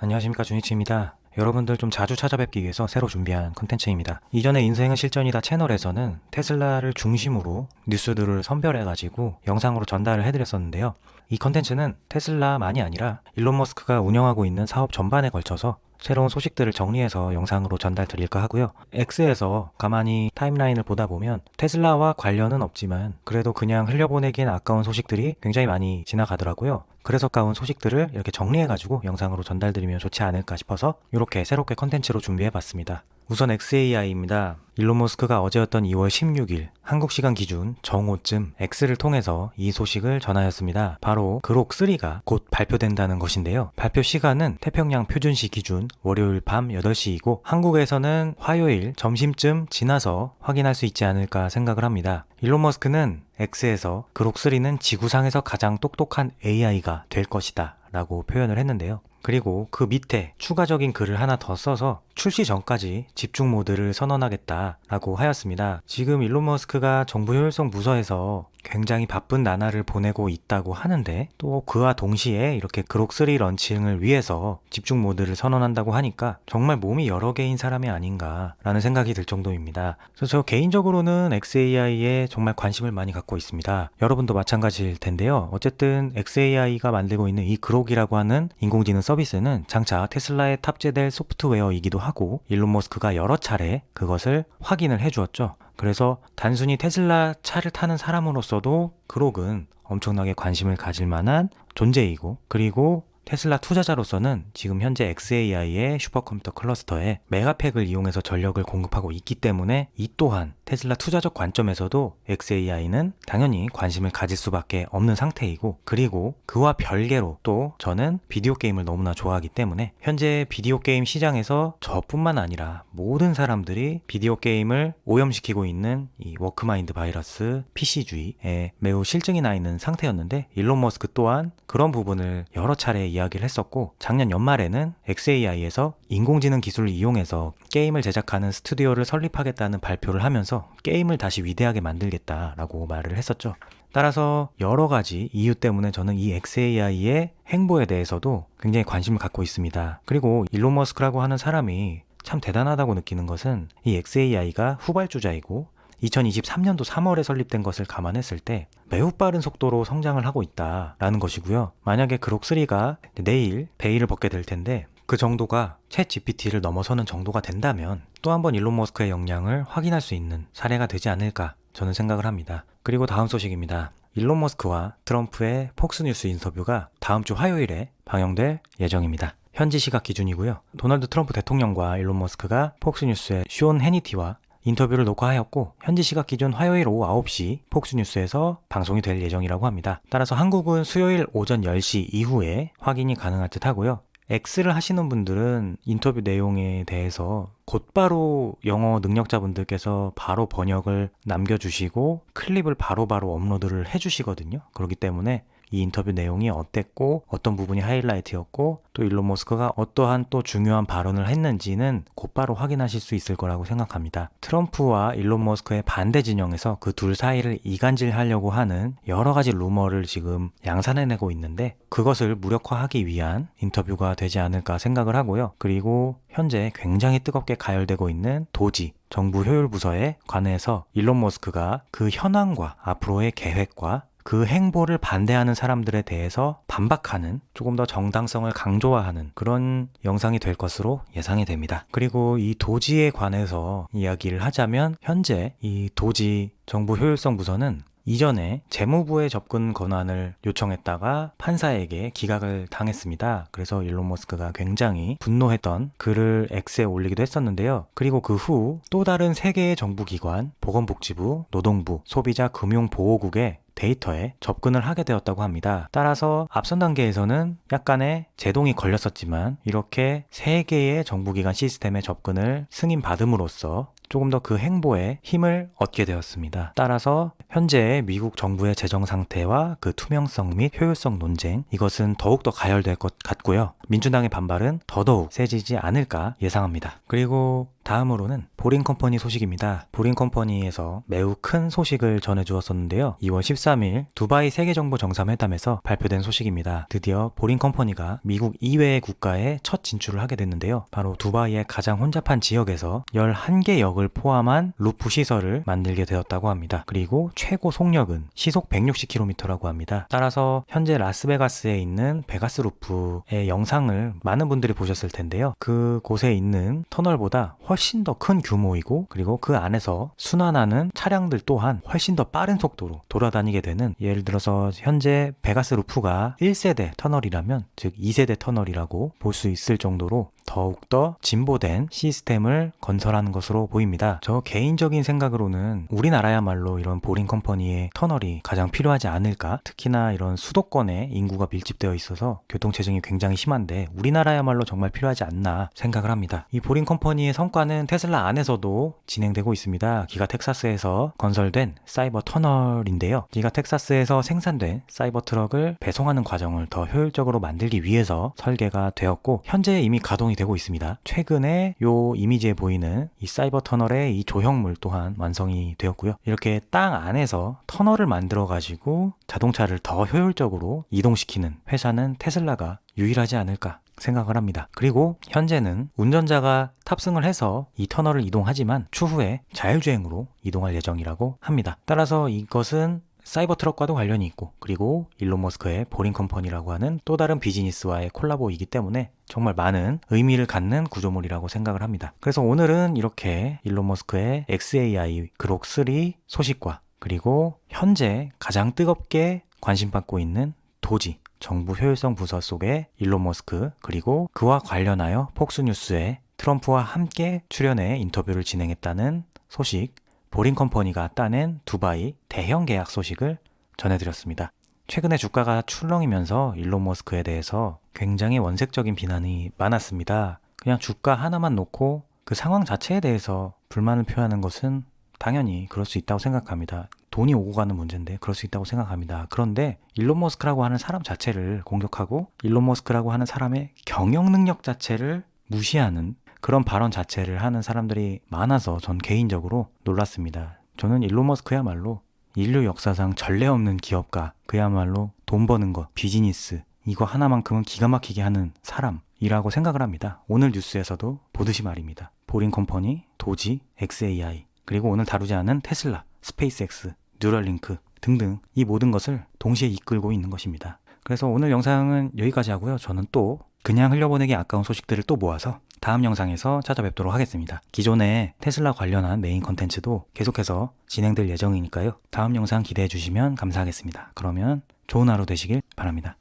안녕하십니까 준이치입니다. 여러분들 좀 자주 찾아뵙기 위해서 새로 준비한 컨텐츠입니다. 이전에 인생은 실전이다 채널에서는 테슬라를 중심으로 뉴스들을 선별해가지고 영상으로 전달을 해드렸었는데요. 이 컨텐츠는 테슬라만이 아니라 일론 머스크가 운영하고 있는 사업 전반에 걸쳐서 새로운 소식들을 정리해서 영상으로 전달 드릴까 하고요. X에서 가만히 타임라인을 보다 보면 테슬라와 관련은 없지만 그래도 그냥 흘려보내기엔 아까운 소식들이 굉장히 많이 지나가더라고요. 그래서 아까운 소식들을 이렇게 정리해가지고 영상으로 전달드리면 좋지 않을까 싶어서 이렇게 새롭게 컨텐츠로 준비해봤습니다. 우선 XAI입니다. 일론 머스크가 어제였던 2월 16일 한국 시간 기준 정오쯤 X를 통해서 이 소식을 전하였습니다. 바로 그록 3가 곧 발표된다는 것인데요. 발표 시간은 태평양 표준시 기준 월요일 밤 8시이고 한국에서는 화요일 점심쯤 지나서 확인할 수 있지 않을까 생각을 합니다. 일론 머스크는 X에서 그록 3는 지구상에서 가장 똑똑한 AI가 될 것이다 라고 표현을 했는데요. 그리고 그 밑에 추가적인 글을 하나 더 써서 출시 전까지 집중 모드를 선언하겠다라고 하였습니다. 지금 일론 머스크가 정부 효율성 부서에서 굉장히 바쁜 나날을 보내고 있다고 하는데 또 그와 동시에 이렇게 그록3 런칭을 위해서 집중 모드를 선언한다고 하니까 정말 몸이 여러 개인 사람이 아닌가라는 생각이 들 정도입니다. 그래서 저 개인적으로는 XAI에 정말 관심을 많이 갖고 있습니다. 여러분도 마찬가지일 텐데요. 어쨌든 XAI가 만들고 있는 이 그록이라고 하는 인공지능 서비스는 장차 테슬라에 탑재될 소프트웨어이기도 하고 일론 머스크가 여러 차례 그것을 확인을 해주었죠. 그래서 단순히 테슬라 차를 타는 사람으로서도 그록은 엄청나게 관심을 가질 만한 존재이고 그리고 테슬라 투자자로서는 지금 현재 XAI의 슈퍼컴퓨터 클러스터에 메가팩을 이용해서 전력을 공급하고 있기 때문에 이 또한 테슬라 투자적 관점에서도 XAI는 당연히 관심을 가질 수밖에 없는 상태이고 그리고 그와 별개로 또 저는 비디오 게임을 너무나 좋아하기 때문에 현재 비디오 게임 시장에서 저뿐만 아니라 모든 사람들이 비디오 게임을 오염시키고 있는 이 워크마인드 바이러스 PC주의에 매우 실증이 나 있는 상태였는데 일론 머스크 또한 그런 부분을 여러 차례 를 했었고 작년 연말에는 XAI에서 인공지능 기술을 이용해서 게임을 제작하는 스튜디오를 설립하겠다는 발표를 하면서 게임을 다시 위대하게 만들겠다라고 말을 했었죠. 따라서 여러 가지 이유 때문에 저는 이 XAI의 행보에 대해서도 굉장히 관심을 갖고 있습니다. 그리고 일론 머스크라고 하는 사람이 참 대단하다고 느끼는 것은 이 XAI가 후발주자이고 2023년도 3월에 설립된 것을 감안했을 때 매우 빠른 속도로 성장을 하고 있다라는 것이고요. 만약에 그록3가 내일 베일을 벗게 될 텐데 그 정도가 챗 GPT를 넘어서는 정도가 된다면 또 한 번 일론 머스크의 역량을 확인할 수 있는 사례가 되지 않을까 저는 생각을 합니다. 그리고 다음 소식입니다. 일론 머스크와 트럼프의 폭스뉴스 인터뷰가 다음 주 화요일에 방영될 예정입니다. 현지 시각 기준이고요. 도널드 트럼프 대통령과 일론 머스크가 폭스뉴스의 쇼온 해니티와 인터뷰를 녹화하였고 현지 시각 기준 화요일 오후 9시 폭스뉴스에서 방송이 될 예정이라고 합니다. 따라서 한국은 수요일 오전 10시 이후에 확인이 가능할 듯 하고요. X를 하시는 분들은 인터뷰 내용에 대해서 곧바로 영어 능력자분들께서 바로 번역을 남겨주시고 클립을 바로바로 업로드를 해주시거든요. 그렇기 때문에 이 인터뷰 내용이 어땠고 어떤 부분이 하이라이트였고 또 일론 머스크가 어떠한 또 중요한 발언을 했는지는 곧바로 확인하실 수 있을 거라고 생각합니다. 트럼프와 일론 머스크의 반대 진영에서 그 둘 사이를 이간질하려고 하는 여러 가지 루머를 지금 양산해내고 있는데 그것을 무력화하기 위한 인터뷰가 되지 않을까 생각을 하고요. 그리고 현재 굉장히 뜨겁게 가열되고 있는 도지 정부 효율 부서에 관해서 일론 머스크가 그 현황과 앞으로의 계획과 그 행보를 반대하는 사람들에 대해서 반박하는 조금 더 정당성을 강조화하는 그런 영상이 될 것으로 예상이 됩니다. 그리고 이 도지에 관해서 이야기를 하자면 현재 이 도지 정부 효율성 부서는 이전에 재무부의 접근 권한을 요청했다가 판사에게 기각을 당했습니다. 그래서 일론 머스크가 굉장히 분노했던 글을 X에 올리기도 했었는데요. 그리고 그 후 또 다른 세 개의 정부기관, 보건복지부, 노동부, 소비자 금융보호국에 데이터에 접근을 하게 되었다고 합니다. 따라서 앞선 단계에서는 약간의 제동이 걸렸었지만 이렇게 세 개의 정부기관 시스템에 접근을 승인받음으로써 조금 더 그 행보에 힘을 얻게 되었습니다. 따라서 현재 미국 정부의 재정 상태와 그 투명성 및 효율성 논쟁 이것은 더욱더 가열될 것 같고요. 민주당의 반발은 더더욱 세지지 않을까 예상합니다. 그리고 다음으로는 보링 컴퍼니 소식입니다. 보링 컴퍼니에서 매우 큰 소식을 전해주었었는데요. 2월 13일 두바이 세계정보 정상회담에서 발표된 소식입니다. 드디어 보링 컴퍼니가 미국 이외의 국가에 첫 진출을 하게 됐는데요. 바로 두바이의 가장 혼잡한 지역에서 11개 역을 포함한 루프 시설을 만들게 되었다고 합니다. 그리고 최고 속력은 시속 160km라고 합니다. 따라서 현재 라스베가스에 있는 베가스 루프의 영상을 많은 분들이 보셨을 텐데요. 그 곳에 있는 터널보다 훨씬 더 큰 규모이고 그리고 그 안에서 순환하는 차량들 또한 훨씬 더 빠른 속도로 돌아다니게 되는 예를 들어서 현재 베가스 루프가 1세대 터널이라면 즉 2세대 터널이라고 볼 수 있을 정도로 더욱더 진보된 시스템을 건설하는 것으로 보입니다. 저 개인적인 생각으로는 우리나라야말로 이런 보링 컴퍼니의 터널이 가장 필요하지 않을까? 특히나 이런 수도권에 인구가 밀집되어 있어서 교통체증이 굉장히 심한데 우리나라야말로 정말 필요하지 않나 생각을 합니다. 이 보링 컴퍼니의 성과는 테슬라 안에서도 진행되고 있습니다. 기가 텍사스에서 건설된 사이버 터널인데요. 기가 텍사스에서 생산된 사이버 트럭을 배송하는 과정을 더 효율적으로 만들기 위해서 설계가 되었고 현재 이미 가동이 되고 있습니다. 최근에 요 이미지에 보이는 이 사이버 터널의 이 조형물 또한 완성이 되었고요. 이렇게 땅 안에서 터널을 만들어 가지고 자동차를 더 효율적으로 이동시키는 회사는 테슬라가 유일하지 않을까 생각을 합니다. 그리고 현재는 운전자가 탑승을 해서 이 터널을 이동하지만 추후에 자율주행으로 이동할 예정이라고 합니다. 따라서 이것은 사이버 트럭과도 관련이 있고 그리고 일론 머스크의 보링 컴퍼니라고 하는 또 다른 비즈니스와의 콜라보이기 때문에 정말 많은 의미를 갖는 구조물이라고 생각을 합니다. 그래서 오늘은 이렇게 일론 머스크의 XAI 그록 3 소식과 그리고 현재 가장 뜨겁게 관심받고 있는 도지 정부 효율성 부서 속의 일론 머스크 그리고 그와 관련하여 폭스뉴스에 트럼프와 함께 출연해 인터뷰를 진행했다는 소식 보링 컴퍼니가 따낸 두바이 대형 계약 소식을 전해드렸습니다. 최근에 주가가 출렁이면서 일론 머스크에 대해서 굉장히 원색적인 비난이 많았습니다. 그냥 주가 하나만 놓고 그 상황 자체에 대해서 불만을 표하는 것은 당연히 그럴 수 있다고 생각합니다. 돈이 오고 가는 문제인데 그럴 수 있다고 생각합니다. 그런데 일론 머스크라고 하는 사람 자체를 공격하고 일론 머스크라고 하는 사람의 경영 능력 자체를 무시하는 그런 발언 자체를 하는 사람들이 많아서 전 개인적으로 놀랐습니다. 저는 일론 머스크야말로 인류 역사상 전례 없는 기업가, 그야말로 돈 버는 것, 비즈니스, 이거 하나만큼은 기가 막히게 하는 사람이라고 생각을 합니다. 오늘 뉴스에서도 보듯이 말입니다. 보링 컴퍼니, 도지, XAI, 그리고 오늘 다루지 않은 테슬라, 스페이스X, 뉴럴링크 등등 이 모든 것을 동시에 이끌고 있는 것입니다. 그래서 오늘 영상은 여기까지 하고요. 저는 또 그냥 흘려보내기 아까운 소식들을 또 모아서 다음 영상에서 찾아뵙도록 하겠습니다. 기존의 테슬라 관련한 메인 컨텐츠도 계속해서 진행될 예정이니까요. 다음 영상 기대해 주시면 감사하겠습니다. 그러면 좋은 하루 되시길 바랍니다.